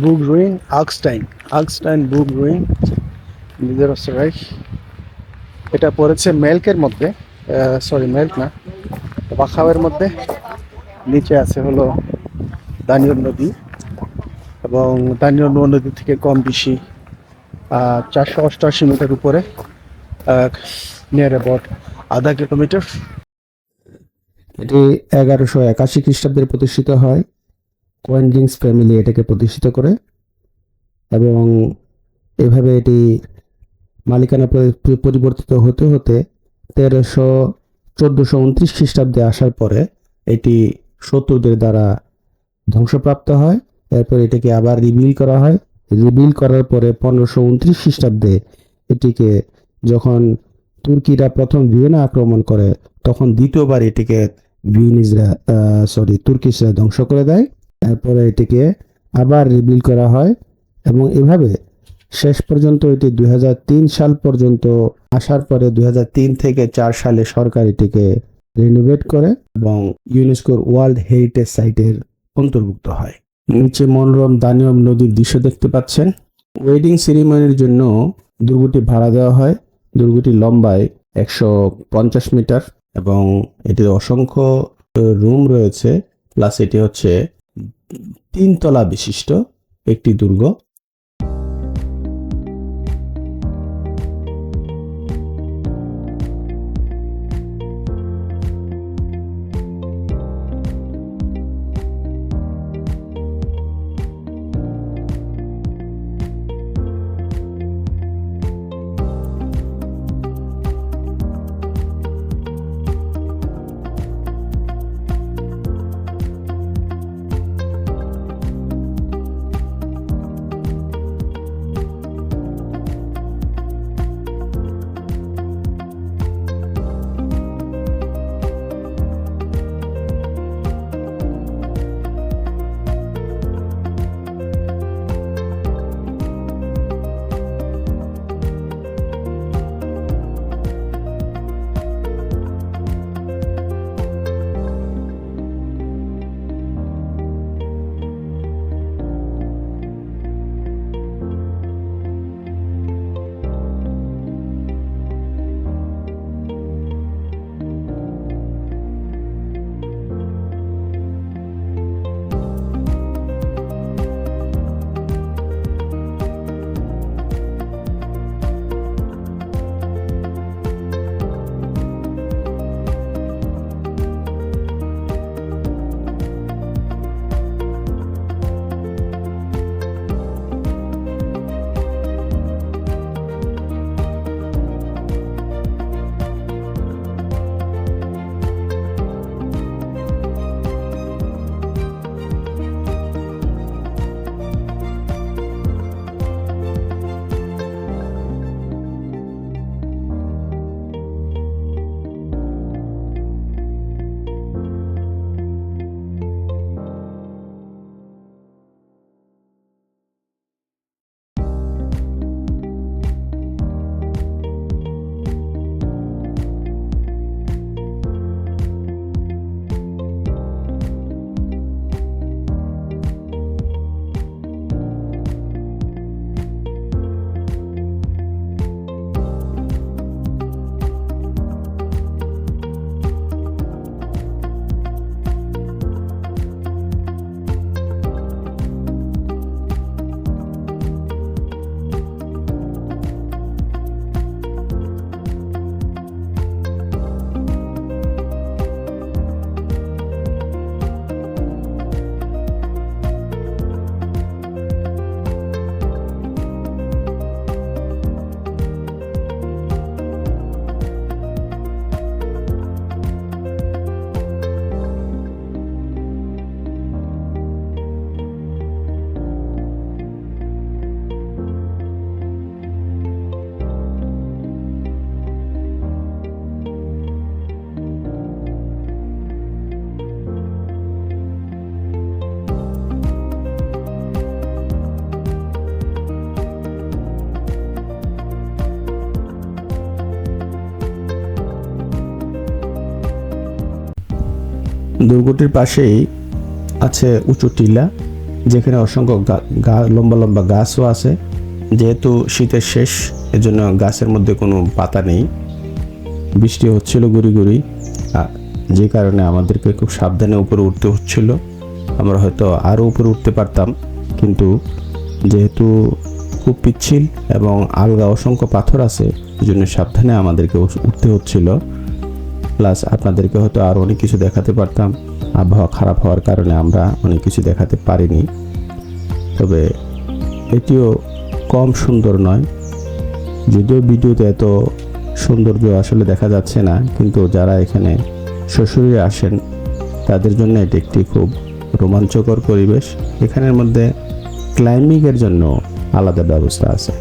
বুক ruin আগস্টাইন আগস্টাইন বুক ruin রাইখ এটা পড়েছে মেল্কের মধ্যে সরি মেল্ক না, বাখাওয়ের মধ্যে। নিচে আছে হলো দানিয়র নদী এবং দানিয়র নদী থেকে কম বেশি চারশো অষ্টআশি মিটার উপরে নিয়ার অ্যাবাউট আধা কিলোমিটার এটি এগারোশো একাশি খ্রিস্টাব্দে প্রতিষ্ঠিত হয়। কোয়েনজিংস ফ্যামিলি এটাকে প্রতিষ্ঠিত করে এবং এভাবে এটি মালিকানা পরি- পরি- পরিবর্তিত হতে হতে তেরোশো চোদ্দোশো উনত্রিশ খ্রিস্টাব্দে আসার পরে এটি শত্রুদের দ্বারা ধ্বংসপ্রাপ্ত হয়। এরপর এটিকে আবার রিবিল করা হয়। রিবিল করার পরে পনেরোশো উনত্রিশ খ্রিস্টাব্দে এটিকে যখন তুর্কিরা প্রথম ভিয়েনা আক্রমণ করে, তখন দ্বিতীয়বার এটিকে ভিয়েনিজরা সরি তুর্কিশরা ধ্বংস করে দেয়। এরপরে এটিকে আবার রিবিল করা হয় এবং এভাবে শেষ পর্যন্ত এটি দুই সাল পর্যন্ত আসার পরে দু হাজার তিন থেকে চার সালে সরকার এটিকে রিনোভেট করে এবং ইউনেস্কোর ওয়ার্ল্ড হেরিটেজ সাইটের অন্তর্ভুক্ত হয়। নিচে মনোরম দানিয়ম নদীর দৃশ্য দেখতে পাচ্ছেন। ওয়েডিং সেরিমনির জন্য দুর্গটি ভাড়া দেওয়া হয়। দুর্গটি লম্বায় একশো পঞ্চাশ মিটার এবং এটির অসংখ্য রুম রয়েছে। প্লাস এটি হচ্ছে তিনতলা বিশিষ্ট একটি দুর্গ। দুর্গটির পাশেই আছে উঁচু টিলা, যেখানে অসংখ্য লম্বা লম্বা গাছও আছে। যেহেতু শীতের শেষ, এজন্য গাছের মধ্যে কোনো পাতা নেই। বৃষ্টি হচ্ছিল গুড়ি গুড়ি যে কারণে আমাদেরকে খুব সাবধানে উপরে উঠতে হচ্ছিল। আমরা হয়তো আরও উপরে উঠতে পারতাম, কিন্তু যেহেতু খুব পিচ্ছিল এবং আলগা অসংখ্য পাথর আছে জন্য সাবধানে আমাদেরকে উঠতে হচ্ছিল। প্লাস আপনাদেরকে হয়তো আর অনেক কিছু দেখাতে পারতাম। আবহাওয়া খারাপ হওয়ার কারণে আমরা অনেক কিছু দেখাতে পারিনি। তবে এটিও কম সুন্দর নয়। যদিও ভিডিওতে এত সৌন্দর্য আসলে দেখা যাচ্ছে না, কিন্তু যারা এখানে শ্বশুরে আসেন, তাদের জন্য এটি একটি খুব রোমাঞ্চকর পরিবেশ। এখানের মধ্যে ক্লাইম্বিংয়ের জন্য আলাদা ব্যবস্থা আছে।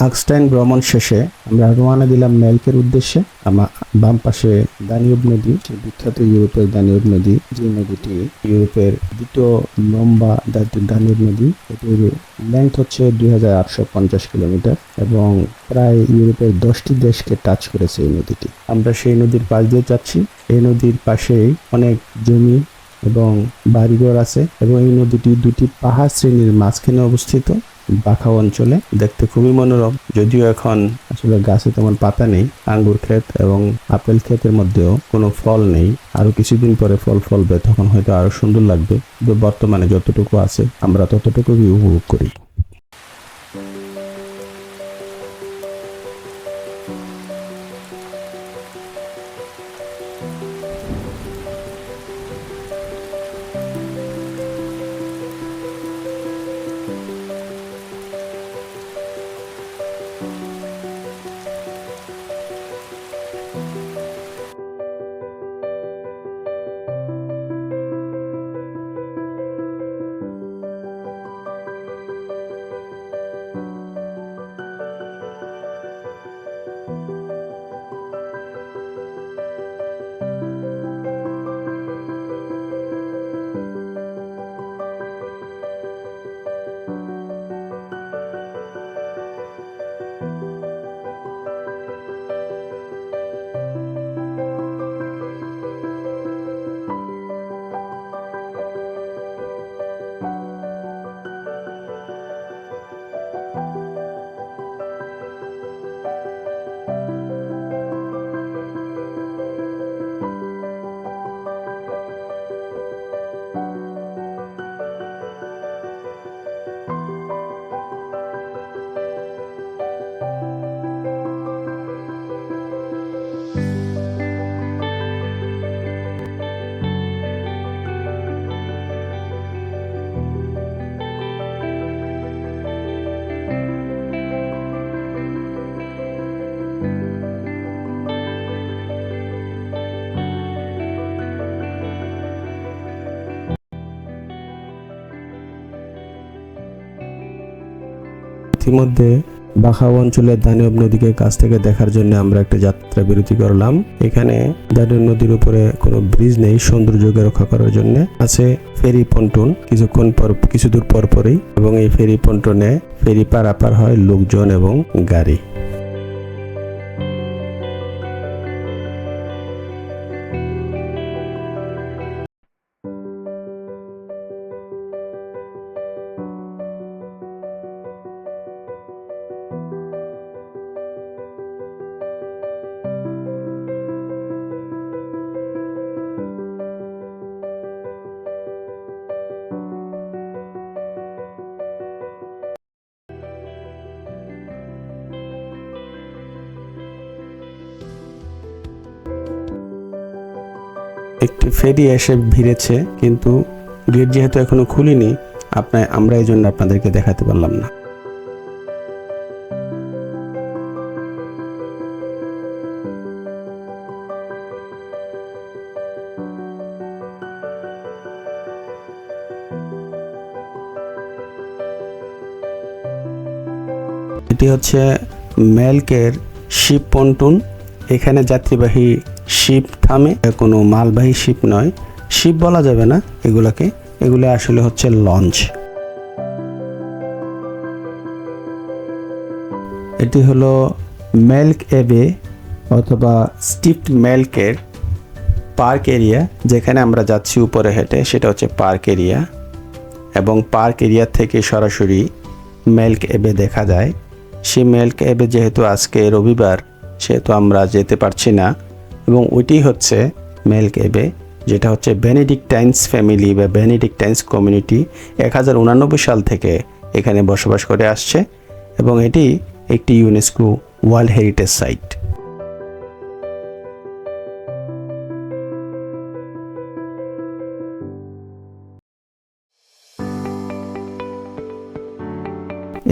আকস্টাইন ভ্রমণ শেষে আমরা রওনা দিলাম মেলকের উদ্দেশ্যে। আমার বাম পাশে দানিয়ব নদী বিখ্যাত ইউরোপের দানিয়ব নদী, যে নদীটি ইউরোপের দ্বিতীয় লম্বা দা- দানিউব নদী, এটির লেন্থ হচ্ছে দুই হাজার আটশো পঞ্চাশ কিলোমিটার এবং প্রায় ইউরোপের দশটি দেশকে টাচ করেছে এই নদীটি। আমরা সেই নদীর পাশ দিয়ে যাচ্ছি। এই নদীর পাশেই অনেক জমি এবং বাড়িঘর আছে এবং এই নদীটি দুটি পাহাড় শ্রেণির মাঝখানে অবস্থিত। বাখা অঞ্চলে দেখতে খুবই মনোরম। যদিও এখন আসলে গাছে তেমন পাতা নেই, আঙ্গুর ক্ষেত এবং আপেল ক্ষেতের মধ্যেও কোনো ফল নেই। আরও কিছুদিন পরে ফল ফলবে, তখন হয়তো আরও সুন্দর লাগবে। বর্তমানে যতটুকু আছে, আমরা ততটুকুই উপভোগ করি। ইতিমধ্যে বাখাও অঞ্চলের দানিয়ব নদীকে কাছ থেকে দেখার জন্য আমরা একটা যাত্রা বিরতি করলাম। এখানে দানিয়ব নদীর উপরে কোনো ব্রিজ নেই, সৌন্দর্যকে রক্ষা করার জন্য। আছে ফেরি পন্টন, কিছুক্ষণ পর, কিছু দূর পর পরই, এবং এই ফেরি পন্টনে ফেরি পারাপার হয় লোকজন এবং গাড়ি। ফেরি এসে ভিড়েছে, কিন্তু গেট যেহেতু এখনও খুলিনি, আপনার, আমরা এই জন্য আপনাদেরকে দেখাতে পারলাম না। এটি হচ্ছে মেলকের শিপ পন্টুন এখানে যাত্রীবাহী শিপ থামে কোনো মালবাহী শিপ নয়। শিপ বলা যাবে না এগুলাকে। এগুলো আসলে হচ্ছে লঞ্চ। এটি হলো মেল্ক এবে অথবা স্টিফট মেল্কের পার্ক এরিয়া, যেখানে আমরা যাচ্ছি উপরে হেঁটে, সেটা হচ্ছে পার্ক এরিয়া। এবং পার্ক এরিয়া থেকে সরাসরি মেল্ক এবে দেখা যায়। সেই মেল্ক এবে যেহেতু আজকে রবিবার, সেহেতু আমরা যেতে পারছি না। এবং ওইটি হচ্ছে মেল এবে যেটা হচ্ছে বেনেডিকটাইন্স ফ্যামিলি বা বেনেডিকটাইন্স কমিউনিটি এক হাজার উনানব্বই সাল থেকে এখানে বসবাস করে আসছে এবং এটি একটি ইউনেস্কো ওয়ার্ল্ড হেরিটেজ সাইট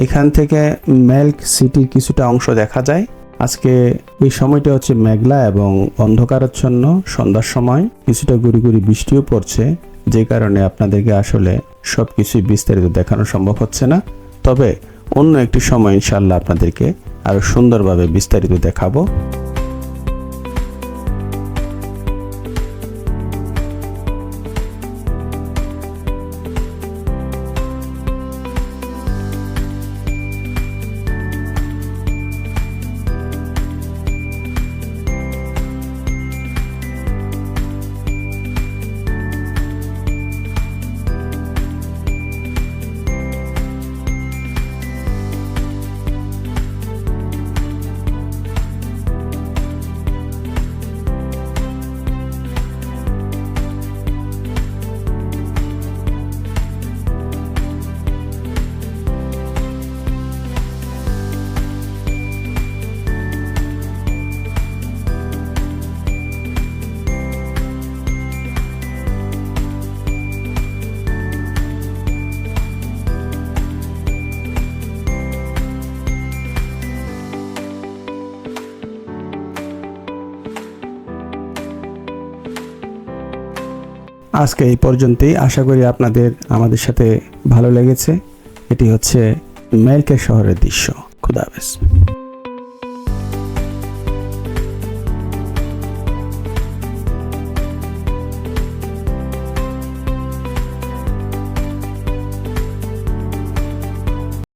এখান থেকে মেল্ক সিটির কিছুটা অংশ দেখা যায়। আজকে এই সময়টা হচ্ছে মেঘলা এবং অন্ধকারাচ্ছন্ন সন্ধ্যার সময়। কিছুটা গুড়ি গুড়ি বৃষ্টিও পড়ছে, যে কারণে আপনাদেরকে আসলে সব কিছুই বিস্তারিত দেখানো সম্ভব হচ্ছে না। তবে অন্য একটি সময় ইনশাল্লাহ আপনাদেরকে আরও সুন্দরভাবে বিস্তারিত দেখাবো। আজকে এই পর্যন্তই। আশা করি আপনাদের, আমাদের সাথে ভালো লেগেছে। এটি হচ্ছে মেলকে শহরের দৃশ্য। খুদা হাফেজ।